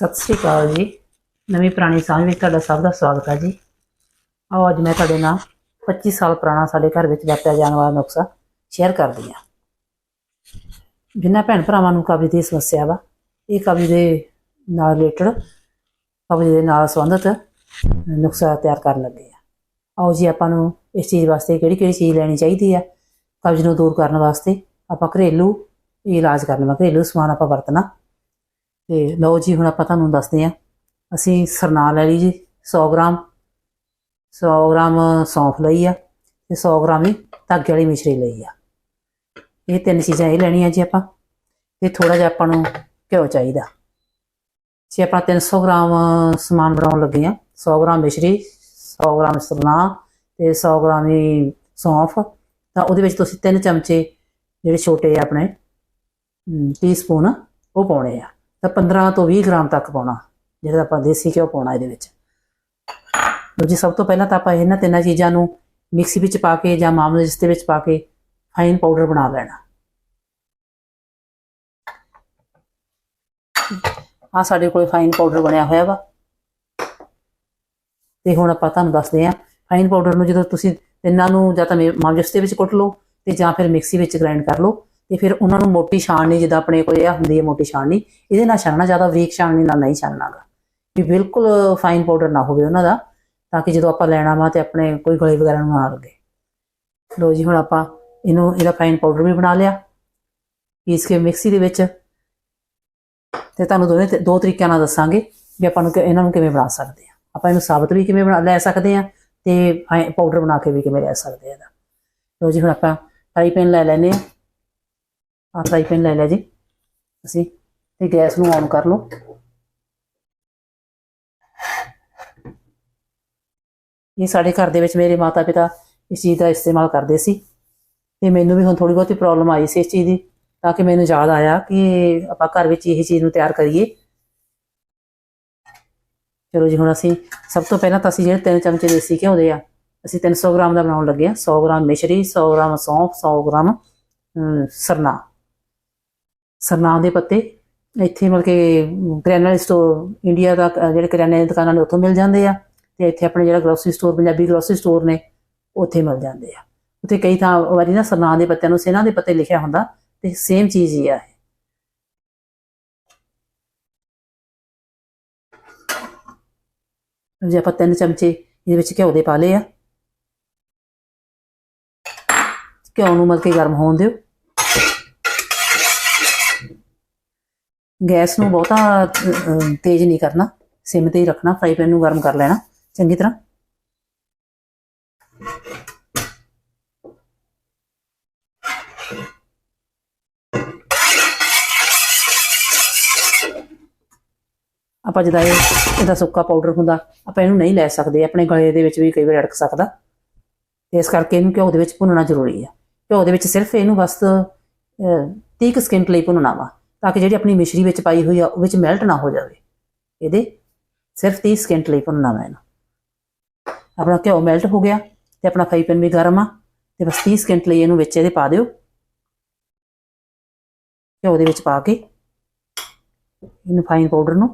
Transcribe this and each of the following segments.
ਸਤਿ ਸ੍ਰੀ ਅਕਾਲ ਜੀ। ਨਵੀਂ ਪੁਰਾਣੀ ਸਾਂਝ ਵਿੱਚ ਤੁਹਾਡਾ ਸਭ ਦਾ ਸਵਾਗਤ ਹੈ ਜੀ। ਆਓ ਅੱਜ ਮੈਂ ਤੁਹਾਡੇ ਨਾਲ 25 ਸਾਲ ਪੁਰਾਣਾ ਸਾਡੇ ਘਰ ਵਿੱਚ ਵਰਤਿਆ ਜਾਣ ਵਾਲਾ ਨੁਕਸਾ ਸ਼ੇਅਰ ਕਰਦੀ ਹਾਂ। ਜਿਨ੍ਹਾਂ ਭੈਣ ਭਰਾਵਾਂ ਨੂੰ ਕਬਜ਼ ਦੀ ਸਮੱਸਿਆ ਵਾ, ਇਹ ਕਬਜ਼ ਦੇ ਨਾਲ ਰਿਲੇਟਡ ਕਬਜ਼ ਦੇ ਨਾਲ ਸੰਬੰਧਿਤ ਨੁਸਖਾ ਤਿਆਰ ਕਰਨ ਲੱਗੇ ਆ ਆਓ ਜੀ ਆਪਾਂ ਨੂੰ ਇਸ ਚੀਜ਼ ਵਾਸਤੇ ਕਿਹੜੀ ਕਿਹੜੀ ਚੀਜ਼ ਲੈਣੀ ਚਾਹੀਦੀ ਆ ਕਬਜ਼ ਨੂੰ ਦੂਰ ਕਰਨ ਵਾਸਤੇ ਆਪਾਂ ਘਰੇਲੂ ਇਲਾਜ ਕਰਨ ਵਾ ਘਰੇਲੂ ਸਮਾਨ ਆਪਾਂ ਵਰਤਣਾ। ਤੇ ਲਓ ਜੀ, ਹੁਣ ਆਪਾਂ ਤੁਹਾਨੂੰ ਦੱਸਦੇ ਹਾਂ। ਅਸੀਂ ਸਰਨਾ ਲੈ ਲਈ ਜੀ 100 ਗ੍ਰਾਮ। 100 ਗ੍ਰਾਮ ਸੌਂਫ ਲਈ ਆ ਤੇ 100 ਗ੍ਰਾਮ ਹੀ ਧਾਗੇ ਵਾਲੀ ਮਿਸ਼ਰੀ ਲਈ ਆ। ਇਹ ਤਿੰਨ ਚੀਜ਼ਾਂ ਇਹ ਲੈਣੀਆਂ ਜੀ ਆਪਾਂ। ਤੇ ਥੋੜਾ ਜਿਹਾ ਆਪਾਂ ਨੂੰ ਘਿਓ ਚਾਹੀਦਾ। ਜੇ ਆਪਾਂ 300 ਗ੍ਰਾਮ ਸਮਾਨ ਬਣਾਉਣ ਲੱਗੇ ਆ 100 ਗ੍ਰਾਮ ਮਿਸ਼ਰੀ 100 ਗ੍ਰਾਮ ਸਰਨਾ ਤੇ 100 ਗ੍ਰਾਮ ਹੀ ਸੌਂਫ, ਤਾਂ ਉਹਦੇ ਵਿੱਚ ਤੁਸੀਂ ਤਿੰਨ ਚਮਚੇ ਜਿਹੜੇ ਛੋਟੇ ਆ ਆਪਣੇ ਟੀਸਪੂਨ ਉਹ ਪਾਉਣੇ ਆ। ਤਾਂ 15 ਤੋਂ 20 ਗ੍ਰਾਮ ਤੱਕ ਪਾਉਣਾ, ਜਿਹੜਾ ਆਪਾਂ ਦੇਸੀ ਘਿਓ ਪਾਉਣਾ ਇਹਦੇ ਵਿੱਚ। ਲਓ ਜੀ, ਸਭ ਤੋਂ ਪਹਿਲਾਂ ਤਾਂ ਆਪਾਂ ਇਹਨਾਂ ਤਿੰਨਾਂ ਚੀਜ਼ਾਂ ਨੂੰ ਮਿਕਸੀ ਵਿੱਚ ਪਾ ਕੇ ਜਾਂ ਮਾਮਲੇ ਜਿਸ ਦੇ ਵਿੱਚ ਪਾ ਕੇ ਫਾਈਨ ਪਾਊਡਰ ਬਣਾ ਲੈਣਾ। ਆ ਸਾਡੇ ਕੋਲ ਫਾਈਨ ਪਾਊਡਰ ਬਣਿਆ ਹੋਇਆ ਵਾ। ਤੇ ਹੁਣ ਆਪਾਂ ਤੁਹਾਨੂੰ ਦੱਸਦੇ ਆ ਫਾਈਨ ਪਾਊਡਰ ਨੂੰ ਜਦੋਂ ਤੁਸੀਂ ਤਿੰਨਾਂ ਨੂੰ ਜਾਂ ਤਾਂ ਮਾਮਜਸ ਦੇ ਵਿੱਚ ਕੁੱਟ ਲਓ ਤੇ ਜਾਂ ਫਿਰ ਮਿਕਸੀ ਵਿੱਚ ਗ੍ਰਾਈਂਡ ਕਰ ਲਓ। ਤੇ ਫਿਰ ਉਹਨਾਂ ਨੂੰ ਮੋਟੀ ਛਾਣਨੀ ਜਿੱਦਾਂ ਆਪਣੇ ਕੋਲ ਇਹ ਹੁੰਦੀ ਹੈ ਮੋਟੀ ਛਾਣਨੀ ਇਹਦੇ ਨਾਲ ਛਾਣਨਾ ਜ਼ਿਆਦਾ ਬਰੀਕ ਛਾਣਨੀ ਨਾਲ ਨਹੀਂ ਛਾਣਨਾਗਾ ਵੀ ਬਿਲਕੁਲ ਫਾਈਨ ਪਾਊਡਰ ਨਾ ਹੋਵੇ ਉਹਨਾਂ ਦਾ, ਤਾਂ ਕਿ ਜਦੋਂ ਆਪਾਂ ਲੈਣਾ ਵਾ ਤੇ ਆਪਣੇ ਕੋਈ ਗਲੇ ਵਗੈਰਾ ਨੂੰ ਨਾ ਲੱਗੇ ਲੋ ਜੀ, ਹੁਣ ਆਪਾਂ ਇਹਨੂੰ, ਇਹਦਾ ਫਾਈਨ ਪਾਊਡਰ ਵੀ ਬਣਾ ਲਿਆ, ਪੀਸ ਕੇ ਮਿਕਸੀ ਦੇ ਵਿੱਚ। ਤੇ ਤੁਹਾਨੂੰ ਦੋਨੇ ਦੋ ਤਰੀਕਿਆਂ ਨਾਲ ਦੱਸਾਂਗੇ ਵੀ ਆਪਾਂ ਨੂੰ ਇਹਨਾਂ ਨੂੰ ਕਿਵੇਂ ਬਣਾ ਸਕਦੇ ਆ ਆਪਾਂ ਇਹਨੂੰ ਸਾਬਤ ਵੀ ਕਿਵੇਂ ਬਣਾ, ਲੈ ਸਕਦੇ ਆ ਤੇ ਪਾਊਡਰ ਬਣਾ ਕੇ ਵੀ ਕਿਵੇਂ ਲੈ ਸਕਦੇ ਆ ਇਹਦਾ। ਲੋ ਜੀ, ਹੁਣ ਆਪਾਂ ਫਰਾਈ ਪੈਨ ਲੈ ਲੈਨੇ ਆ ਆ ਫਰਾਈ ਪੈਨ ਲੈ ਲਿਆ ਜੀ। ਅਸੀਂ ਤੇ ਗੈਸ ਨੂੰ ਔਨ ਕਰ ਲਓ। ਇਹ ਸਾਡੇ ਘਰ ਦੇ ਵਿੱਚ ਮੇਰੇ ਮਾਤਾ ਪਿਤਾ ਇਸ ਚੀਜ਼ ਦਾ ਇਸਤੇਮਾਲ ਕਰਦੇ ਸੀ। ਤੇ ਮੈਨੂੰ ਵੀ ਹੁਣ ਥੋੜੀ ਬਹੁਤੀ ਪ੍ਰੋਬਲਮ ਆਈ ਸੀ ਇਸ ਚੀਜ਼ ਦੀ, ਤਾਂ ਕਿ ਮੈਨੂੰ ਯਾਦ ਆਇਆ ਕਿ ਆਪਾਂ ਘਰ ਵਿੱਚ ਇਹ ਚੀਜ਼ ਨੂੰ ਤਿਆਰ ਕਰੀਏ। ਚਲੋ ਜੀ, ਹੁਣ ਅਸੀਂ ਸਭ ਤੋਂ ਪਹਿਲਾਂ ਤਾਂ ਅਸੀਂ ਜਿਹੜੇ ਤਿੰਨ ਚਮਚੇ ਦੇਸੀ ਘਿਓ ਦੇ ਆ, ਅਸੀਂ 300 ਗ੍ਰਾਮ ਦਾ ਬਣਾਉਣ ਲੱਗੇ ਆ 100 ਗ੍ਰਾਮ ਮਿਸ਼ਰੀ 100 ਗ੍ਰਾਮ ਸੌਂਫ 100 ਗ੍ਰਾਮ ਸਰਨਾ। ਸਰਨਾ ਦੇ ਪੱਤੇ। ਇੱਥੇ ਮਤਲਬ ਕਿ ਕਰਿਆਨਾ ਸਟੋਰ ਇੰਡੀਆ ਦਾ, ਜਿਹੜੇ ਕਰਿਆਨੇ ਦੀਆਂ ਦੁਕਾਨਾਂ ਨੇ, ਉੱਥੋਂ ਮਿਲ ਜਾਂਦੇ ਆ। ਤੇ ਇੱਥੇ ਆਪਣੇ ਜਿਹੜਾ grocery store Punjabi grocery store ਨੇ, ਉੱਥੇ ਮਿਲ ਜਾਂਦੇ ਆ। ਉੱਥੇ ਕਈ ਤਾਂ ਵਾਰੀ ਨਾ ਸਰਨਾ ਦੇ ਪੱਤਿਆਂ ਨੂੰ ਸੇਨਾ ਦੇ ਪੱਤੇ ਲਿਖਿਆ ਹੁੰਦਾ ਤੇ ਸੇਮ ਚੀਜ਼ ਹੀ ਆ ਇਹ। ਜੇ ਆਪਾਂ ਤਿੰਨ ਚਮਚੇ ਇਹਦੇ ਵਿੱਚ ਘਿਓ ਦੇ ਪਾ ਲਏ ਆ। ਘਿਓ ਨੂੰ ਮਤਲਬ ਕਿ ਗਰਮ ਹੋਣ ਦਿਓ। ਗੈਸ ਨੂੰ ਬਹੁਤਾ ਤੇਜ਼ ਨਹੀਂ ਕਰਨਾ। ਸਿਮ ਤੇ ਹੀ ਰੱਖਣਾ ਫਰਾਈ ਪੈਨ ਨੂੰ ਗਰਮ ਕਰ ਲੈਣਾ। ਚੰਗੀ ਤਰ੍ਹਾਂ। ਆਪਾਂ ਜਦੋਂ ਇਹਦਾ ਸੁੱਕਾ ਪਾਊਡਰ ਹੁੰਦਾ, ਆਪਾਂ ਇਹਨੂੰ ਨਹੀਂ ਲੈ ਸਕਦੇ। ਆਪਣੇ ਗਲੇ ਦੇ ਵਿੱਚ ਵੀ ਕਈ ਵਾਰ ਅੜਕ ਸਕਦਾ। ਇਸ ਕਰਕੇ ਇਹਨੂੰ ਘਿਓ ਦੇ ਵਿੱਚ ਭੁੰਨਣਾ ਜ਼ਰੂਰੀ ਆ। ਘਿਓ ਦੇ ਵਿੱਚ ਸਿਰਫ ਇਹਨੂੰ ਬਸ 30 ਕੁ ਸਕਿੰਟ ਲਈ ਭੁੰਨਣਾ ਵਾ। ਤਾਂ ਕਿ ਜਿਹੜੀ ਆਪਣੀ ਮਿਸ਼ਰੀ ਵਿੱਚ ਪਾਈ ਹੋਈ ਆ, ਉਹ ਵਿੱਚ ਮੈਲਟ ਨਾ ਹੋ ਜਾਵੇ। ਇਹਦੇ ਸਿਰਫ 30 ਸਕਿੰਟ ਲਈ ਭੁੰਨਣਾ ਵਾ ਇਹਨੂੰ। ਆਪਣਾ ਘਿਓ ਮੈਲਟ ਹੋ ਗਿਆ ਤੇ ਆਪਣਾ ਫਰਾਈ ਪੈਨ ਵੀ ਗਰਮ ਆ, ਤੇ ਬਸ 30 ਸਕਿੰਟ ਲਈ ਇਹਨੂੰ ਵਿੱਚ ਇਹਦੇ ਪਾ ਦਿਓ। ਘਿਓ ਦੇ ਵਿੱਚ ਪਾ ਕੇ ਇਹਨੂੰ ਫਾਈਨ ਪਾਊਡਰ ਨੂੰ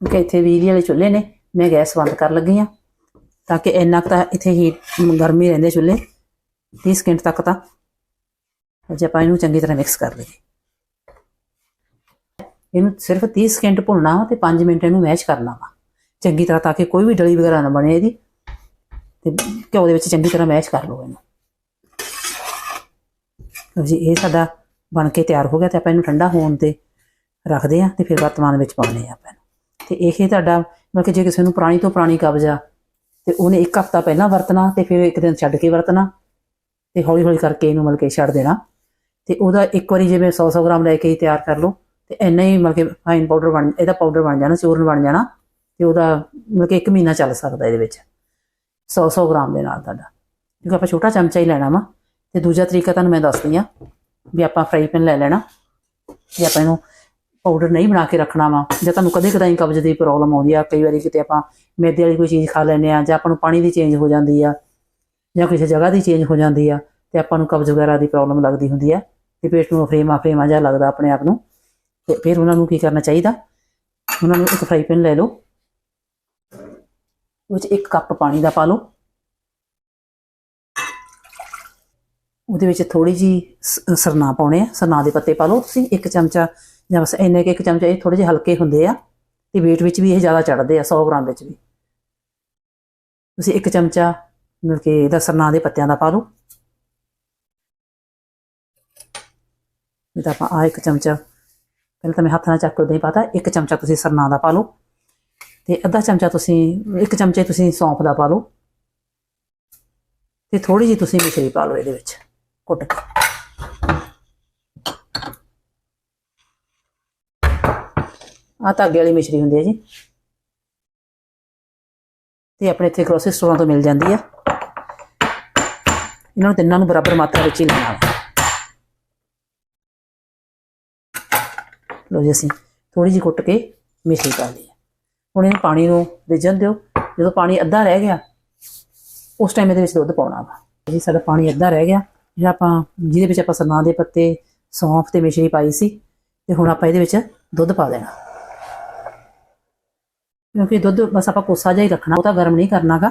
ਕਿ ਇੱਥੇ ਬਿਜਲੀ ਵਾਲੇ ਚੁੱਲ੍ਹੇ ਨੇ, ਮੈਂ ਗੈਸ ਬੰਦ ਕਰ ਲੱਗੀ ਆ। ਤਾਂ ਕਿ ਇੰਨਾ ਕੁ ਤਾਂ ਇੱਥੇ ਹੀ ਗਰਮੀ ਰਹਿੰਦੇ ਚੁੱਲ੍ਹੇ 30 ਸਕਿੰਟ ਤੱਕ ਤਾਂ। ਜੇ ਆਪਾਂ ਇਹਨੂੰ ਚੰਗੀ ਤਰ੍ਹਾਂ ਮਿਕਸ ਕਰ ਲਈਏ। ਇਹਨੂੰ ਸਿਰਫ 30 ਸਕਿੰਟ ਭੁੰਨਣਾ ਵਾ ਤੇ 5 ਮਿੰਟ ਇਹਨੂੰ ਮੈਸ਼ ਕਰਨਾ ਵਾ। ਚੰਗੀ ਤਰ੍ਹਾਂ ਤਾਂ ਕਿ ਕੋਈ ਵੀ ਡਲੀ ਵਗੈਰਾ ਨਾ ਬਣੇ ਇਹਦੀ। ਤੇ ਘਿਓ ਦੇ ਵਿੱਚ ਚੰਗੀ ਤਰ੍ਹਾਂ ਮੈਸ਼ ਕਰ ਲਓ ਇਹਨੂੰ। ਲਓ ਜੀ, ਇਹ ਸਾਡਾ ਬਣ ਕੇ ਤਿਆਰ ਹੋ ਗਿਆ ਤੇ ਆਪਾਂ ਇਹਨੂੰ ਠੰਡਾ ਹੋਣ ਤੇ ਰੱਖਦੇ ਆ ਤੇ ਫਿਰ ਵਰਤਮਾਨ ਵਿੱਚ ਪਾਉਂਦੇ ਆ ਆਪਾਂ ਇਹਨੂੰ। ਤੇ ਇਹ ਤੁਹਾਡਾ, ਮਤਲਬ ਕਿ ਜੇ ਕਿਸੇ ਨੂੰ ਪੁਰਾਣੀ ਤੋਂ ਪੁਰਾਣੀ ਕਬਜ਼ਾ ਤੇ ਉਹਨੇ ਇੱਕ ਹਫ਼ਤਾ ਪਹਿਲਾਂ ਵਰਤਣਾ ਤੇ ਫਿਰ ਇੱਕ ਦਿਨ ਛੱਡ ਕੇ ਵਰਤਣਾ ਤੇ ਹੌਲੀ ਹੌਲੀ ਕਰਕੇ ਇਹਨੂੰ ਮਤਲਬ ਕਿ ਛੱਡ ਦੇਣਾ। ਤੇ ਉਹਦਾ ਇੱਕ ਵਾਰੀ ਜਿਵੇਂ 100 100 ਗ੍ਰਾਮ ਲੈ ਕੇ ਹੀ ਤਿਆਰ ਕਰ ਲਓ ਤੇ ਇੰਨਾ ਹੀ ਮਤਲਬ ਕਿ ਫਾਈਨ ਪਾਊਡਰ ਬਣ, ਇਹਦਾ ਪਾਊਡਰ ਬਣ ਜਾਣਾ, ਚੂਰਨ ਬਣ ਜਾਣਾ ਤੇ ਉਹਦਾ ਮਤਲਬ ਕਿ ਇੱਕ ਮਹੀਨਾ ਚੱਲ ਸਕਦਾ ਇਹਦੇ ਵਿੱਚ। 100 100 ਗ੍ਰਾਮ ਦੇ ਨਾਲ ਤੁਹਾਡਾ। ਕਿਉਂਕਿ ਆਪਾਂ ਛੋਟਾ ਚਮਚਾ ਹੀ ਲੈਣਾ ਵਾ ਤੇ ਦੂਜਾ ਤਰੀਕਾ ਤੁਹਾਨੂੰ ਮੈਂ ਦੱਸਦੀ ਆ ਵੀ ਆਪਾਂ ਫਰਾਈ ਪੈਨ ਲੈ ਲੈਣਾ ਜੇ ਆਪਾਂ ਇਹਨੂੰ ਪਾਊਡਰ ਨਹੀਂ ਬਣਾ ਕੇ ਰੱਖਣਾ ਵਾ, ਜਾਂ ਤੁਹਾਨੂੰ ਕਦੇ ਕਦਾਈ ਕਬਜ਼ ਦੀ ਪ੍ਰੋਬਲਮ ਆਉਂਦੀ ਆ, ਕਈ ਵਾਰੀ ਕਿਤੇ ਆਪਾਂ ਮੈਦੇ ਵਾਲੀ ਕੋਈ ਚੀਜ਼ ਖਾ ਲੈਂਦੇ ਆ, ਜਾਂ ਆਪਾਂ ਨੂੰ ਪਾਣੀ ਦੀ ਚੇਂਜ ਹੋ ਜਾਂਦੀ ਆ, ਜਾਂ ਕਿਸੇ ਜਗ੍ਹਾ ਦੀ ਚੇਂਜ ਹੋ ਜਾਂਦੀ ਆ, ਤੇ ਆਪਾਂ ਨੂੰ ਕਬਜ਼ ਵਗੈਰਾ ਦੀ ਪ੍ਰੋਬਲਮ ਲੱਗਦੀ ਹੁੰਦੀ ਆ, ਤੇ ਪੇਟ ਨੂੰ ਫਰੇਮਾ ਫਰੇਮਾ ਜਿਹਾ ਲੱਗਦਾ ਆਪਣੇ ਆਪ ਨੂੰ, ਤੇ ਫਿਰ ਉਹਨਾਂ ਨੂੰ ਕੀ ਕਰਨਾ ਚਾਹੀਦਾ? ਉਹਨਾਂ ਨੂੰ ਇੱਕ ਫਰਾਈ ਪੈਨ ਲੈ ਲਓ ਉਹ 'ਚ ਇੱਕ ਕੱਪ ਪਾਣੀ ਦਾ ਪਾ ਲਓ, ਉਹਦੇ ਵਿੱਚ ਥੋੜੀ ਜੀ ਸਰਨਾ ਪਾਉਣੇ ਆ, ਸਰਨਾ ਦੇ ਪੱਤੇ ਪਾ ਲਓ, ਤੁਸੀਂ ਇੱਕ ਚਮਚਾ ਜਾਂ ਬਸ ਇੰਨੇ ਕੁ ਇੱਕ ਚਮਚਾ ਇਹ ਥੋੜੇ ਜਿਹੇ ਹਲਕੇ ਹੁੰਦੇ ਆ ਤੇ weight ਵਿੱਚ ਵੀ ਇਹ ਜ਼ਿਆਦਾ ਚੜਦੇ ਆ 100 ਗ੍ਰਾਮ ਵਿੱਚ ਵੀ। ਤੁਸੀਂ ਇੱਕ ਚਮਚਾ ਮਿਲ ਕੇ ਇਹਦਾ ਸਰਨਾ ਦੇ ਪੱਤਿਆਂ ਦਾ ਪਾ ਲਓ। ਇਹ ਤਾਂ ਆਪਾਂ ਆ ਇੱਕ ਚਮਚਾ, ਪਹਿਲਾਂ ਤਾਂ ਮੈਂ ਹੱਥ ਨਾਲ ਚੱਕ ਕੇ ਉਦਾਂ ਹੀ ਪਾਤਾ, ਇੱਕ ਚਮਚਾ ਤੁਸੀਂ ਸਰਨਾ ਦਾ ਪਾ ਲਓ। ਤੇ ਅੱਧਾ ਚਮਚਾ ਤੁਸੀਂ, ਇੱਕ ਚਮਚੇ ਤੁਸੀਂ ਸੌਂਫ ਦਾ ਪਾ ਲਓ। ਤੇ ਥੋੜੀ ਜਿਹੀ ਤੁਸੀਂ ਮਿਸ਼ਰੀ ਪਾ ਲਓ ਇਹਦੇ ਵਿੱਚ ਕੁੱਟ ਕੇ। ਆ ਧਾਗੇ ਵਾਲੀ ਮਿਸ਼ਰੀ ਹੁੰਦੀ ਹੈ ਜੀ। ਤੇ ਆਪਣੇ ਇੱਥੇ ਗਰੋਸਰੀ ਸਟੋਰਾਂ ਤੋਂ ਮਿਲ ਜਾਂਦੀ ਆ। ਇਹਨਾਂ ਨੂੰ ਤਿੰਨਾਂ ਨੂੰ ਬਰਾਬਰ ਮਾਤਰਾ ਵਿੱਚ ਹੀ ਲੈਣਾ। ਹੈ ਲੋ ਜੀ ਅਸੀਂ ਥੋੜੀ ਜਿਹੀ ਕੁੱਟ ਕੇ ਮਿਸ਼ਰੀ ਪਾ ਲਈ ਹੁਣ ਇਹਨੂੰ ਪਾਣੀ ਨੂੰ ਰਿੱਝਣ ਦਿਓ। ਜਦੋਂ ਪਾਣੀ ਅੱਧਾ ਰਹਿ ਗਿਆ, ਉਸ ਟਾਈਮ ਇਹਦੇ ਵਿੱਚ ਦੁੱਧ ਪਾਉਣਾ ਵਾ। ਜੀ ਸਾਡਾ ਪਾਣੀ ਅੱਧਾ ਰਹਿ ਗਿਆ। ਜਿਹੜਾ ਆਪਾਂ, ਜਿਹਦੇ ਵਿੱਚ ਆਪਾਂ ਸਰਨਾ ਦੇ ਪੱਤੇ, ਸੌਂਫ ਤੇ ਮਿਸ਼ਰੀ ਪਾਈ ਸੀ, ਤੇ ਹੁਣ ਆਪਾਂ ਇਹਦੇ ਵਿੱਚ ਦੁੱਧ ਪਾ ਦੇਣਾ। ਕਿਉਂਕਿ ਦੁੱਧ ਬਸ ਆਪਾਂ ਕੋਸਾ ਜਿਹਾ ਹੀ ਰੱਖਣਾ, ਉਹ ਤਾਂ ਗਰਮ ਨਹੀਂ ਕਰਨਾਗਾ।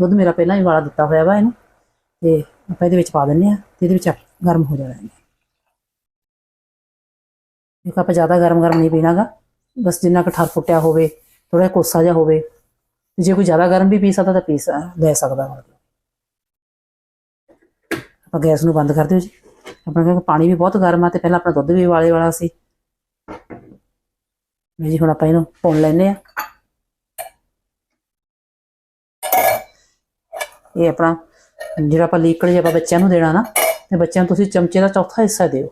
ਦੁੱਧ ਮੇਰਾ ਪਹਿਲਾਂ ਹੀ ਵਾਲਾ ਦਿੱਤਾ ਹੋਇਆ ਵਾ ਇਹਨੂੰ, ਤੇ ਆਪਾਂ ਇਹਦੇ ਵਿੱਚ ਪਾ ਦਿੰਨੇ ਆ ਤੇ ਇਹਦੇ ਵਿੱਚ ਗਰਮ ਹੋ ਜਾਣਾ ਹੈ ਇੱਕ ਆਪਾਂ ਜ਼ਿਆਦਾ ਗਰਮ ਗਰਮ ਨਹੀਂ ਪੀਣਾਗਾ, ਬਸ ਜਿੰਨਾ ਕੁ ਠਰ ਫੁੱਟਿਆ ਹੋਵੇ ਥੋੜਾ ਕੋਸਾ ਜਿਹਾ ਹੋਵੇ, ਤੇ ਜੇ ਕੋਈ ਜ਼ਿਆਦਾ ਗਰਮ ਵੀ ਪੀ ਸਕਦਾ ਤਾਂ ਪੀ ਸ- ਲੈ ਸਕਦਾ ਆਪਾਂ ਗੈਸ ਨੂੰ ਬੰਦ ਕਰ ਦਿਓ ਜੀ। ਆਪਣਾ ਕਿਉਂਕਿ ਪਾਣੀ ਵੀ ਬਹੁਤ ਗਰਮ ਆ, ਤੇ ਪਹਿਲਾਂ ਆਪਣਾ ਦੁੱਧ ਵੀ ਉਬਾਲੇ ਵਾਲਾ ਸੀ। ਲਓ ਜੀ, ਹੁਣ ਆਪਾਂ ਇਹਨੂੰ ਪਾਉਣ ਲੈਨੇ ਆ ਇਹ ਆਪਣਾ ਜਿਹੜਾ ਆਪਾਂ ਲੀਕੜ ਜੇ ਆਪਾਂ ਬੱਚਿਆਂ ਨੂੰ ਦੇਣਾ ਨਾ, ਤੇ ਬੱਚਿਆਂ ਨੂੰ ਤੁਸੀਂ ਚਮਚੇ ਦਾ ਚੌਥਾ ਹਿੱਸਾ ਦਿਓ।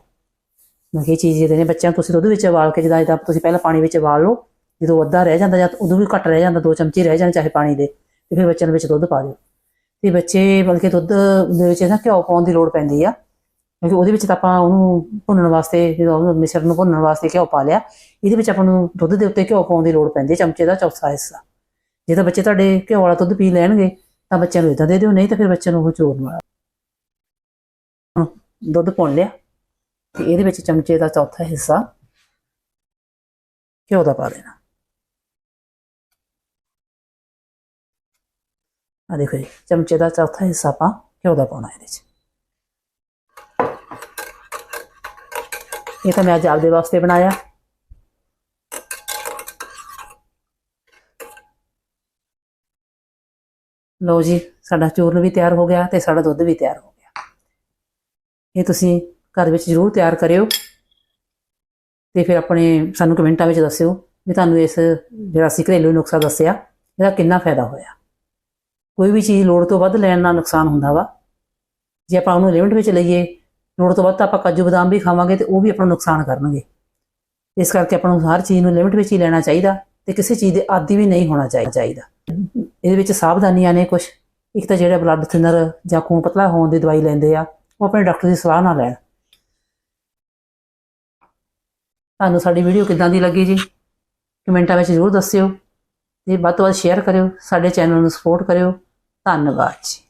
ਮੈਂ ਇਹ ਚੀਜ਼ ਜਿਹੜੇ ਨੇ ਬੱਚਿਆਂ ਨੂੰ ਤੁਸੀਂ ਦੁੱਧ ਵਿੱਚ ਉਬਾਲ ਕੇ ਜਿੱਦਾਂ ਜਿੱਦਾਂ ਤੁਸੀਂ ਪਹਿਲਾਂ ਪਾਣੀ ਵਿੱਚ ਉਬਾਲ ਲਓ, ਜਦੋਂ ਅੱਧਾ ਰਹਿ ਜਾਂਦਾ ਜਾਂ ਉਦੋਂ ਵੀ ਘੱਟ ਰਹਿ ਜਾਂਦਾ, ਦੋ ਚਮਚੇ ਰਹਿ ਜਾਣ ਚਾਹੇ ਪਾਣੀ ਦੇ, ਤੇ ਫਿਰ ਬੱਚਿਆਂ ਨੂੰ ਵਿੱਚ ਦੁੱਧ ਪਾ ਦਿਓ। ਤੇ ਬੱਚੇ ਬਲਕਿ ਦੁੱਧ ਦੇ ਵਿੱਚ ਨਾ ਘਿਓ ਪਾਉਣ ਦੀ ਲੋੜ ਪੈਂਦੀ ਆ, ਕਿਉਂਕਿ ਉਹਦੇ ਵਿੱਚ ਤਾਂ ਆਪਾਂ ਉਹਨੂੰ ਭੁੰਨਣ ਵਾਸਤੇ, ਜਦੋਂ ਉਹਨੂੰ ਮਿਸਰ ਨੂੰ ਭੁੰਨਣ ਵਾਸਤੇ ਘਿਓ ਪਾ ਲਿਆ, ਇਹਦੇ ਵਿੱਚ ਆਪਾਂ ਨੂੰ ਦੁੱਧ ਦੇ ਉੱਤੇ ਘਿਓ ਪਾਉਣ ਦੀ ਲੋੜ ਪੈਂਦੀ ਹੈ ਚਮਚੇ ਦਾ ਚੌਥਾ ਹਿੱਸਾ। ਜੇ ਤਾਂ ਬੱਚੇ ਤੁਹਾਡੇ ਘਿਓ ਵਾਲਾ ਦੁੱਧ ਪੀ ਲੈਣਗੇ ਤਾਂ ਬੱਚਿਆਂ ਨੂੰ ਇਦਾਂ ਦੇ ਦਿਓ, ਨਹੀਂ ਤਾਂ ਫਿਰ ਬੱਚਿਆਂ ਨੂੰ ਉਹ ਚੋਰ ਵਾਲਾ ਦੁੱਧ ਪਾਉਣ ਲਿਆ ਤੇ ਇਹਦੇ ਵਿੱਚ ਚਮਚੇ ਦਾ ਚੌਥਾ ਹਿੱਸਾ ਘਿਓ ਦਾ ਪਾ ਦੇਣਾ। ਆ ਦੇਖੋ ਜੀ, ਚਮਚੇ ਦਾ ਚੌਥਾ ਹਿੱਸਾ ਆਪਾਂ ਘਿਓ ਦਾ ਪਾਉਣਾ ਇਹਦੇ 'ਚ ਇਹ ਤਾਂ ਮੈਂ ਅੱਜ ਆਪਦੇ ਵਾਸਤੇ ਬਣਾਇਆ। ਲਓ ਜੀ, ਸਾਡਾ ਚੂਰਨ ਵੀ ਤਿਆਰ ਹੋ ਗਿਆ ਤੇ ਸਾਡਾ ਦੁੱਧ ਵੀ ਤਿਆਰ ਹੋ ਗਿਆ। ਇਹ ਤੁਸੀਂ ਘਰ ਵਿੱਚ ਜ਼ਰੂਰ ਤਿਆਰ ਕਰਿਓ ਤੇ ਫਿਰ ਆਪਣੇ ਸਾਨੂੰ ਕਮੈਂਟਾਂ ਵਿੱਚ ਦੱਸਿਓ ਵੀ ਤੁਹਾਨੂੰ ਇਸ ਜਿਹੜਾ ਅਸੀਂ ਘਰੇਲੂ ਨੁਕਸਾ ਦੱਸਿਆ, ਇਹਦਾ ਕਿੰਨਾ ਫਾਇਦਾ ਹੋਇਆ। ਕੋਈ ਵੀ ਚੀਜ਼ ਲੋੜ ਤੋਂ ਵੱਧ ਲੈਣ ਨਾਲ ਨੁਕਸਾਨ ਹੁੰਦਾ ਵਾ। ਜੇ ਆਪਾਂ ਉਹਨੂੰ ਲਿਮਟ ਵਿੱਚ ਲਈਏ, ਲੋੜ ਤੋਂ ਵੱਧ ਤਾਂ ਆਪਾਂ ਕਾਜੂ ਬਦਾਮ ਵੀ ਖਾਵਾਂਗੇ ਤੇ ਉਹ ਵੀ ਆਪਣਾ ਨੁਕਸਾਨ ਕਰਨਗੇ। ਇਸ ਕਰਕੇ ਆਪਾਂ ਨੂੰ ਹਰ ਚੀਜ਼ ਨੂੰ ਲਿਮਟ ਵਿੱਚ ਹੀ ਲੈਣਾ ਚਾਹੀਦਾ ਤੇ ਕਿਸੇ ਚੀਜ਼ ਦੇ ਆਦੀ ਵੀ ਨਹੀਂ ਹੋਣਾ ਚਾਹੀ- ਚਾਹੀਦਾ ਇਹਦੇ ਵਿੱਚ ਸਾਵਧਾਨੀਆਂ ਨੇ ਕੁਝ ਇੱਕ ਤਾਂ ਜਿਹੜਾ ਬਲੱਡ ਥਿਨਰ ਜਾਂ ਖੂਨ ਪਤਲਾ ਹੋਣ ਦੀ ਦਵਾਈ ਲੈਂਦੇ ਆ, ਉਹ ਆਪਣੇ ਡਾਕਟਰ ਦੀ ਸਲਾਹ ਨਾਲ ਲੈਣ। ਤੁਹਾਨੂੰ ਸਾਡੀ ਵੀਡੀਓ ਕਿੱਦਾਂ ਦੀ ਲੱਗੀ ਜੀ, ਕਮੈਂਟਾਂ ਵਿੱਚ ਜ਼ਰੂਰ ਦੱਸਿਓ ਤੇ ਵੱਧ ਤੋਂ ਵੱਧ ਸ਼ੇਅਰ ਕਰਿਓ, ਸਾਡੇ ਚੈਨਲ ਨੂੰ ਸਪੋਰਟ ਕਰਿਓ। ਧੰਨਵਾਦ ਜੀ।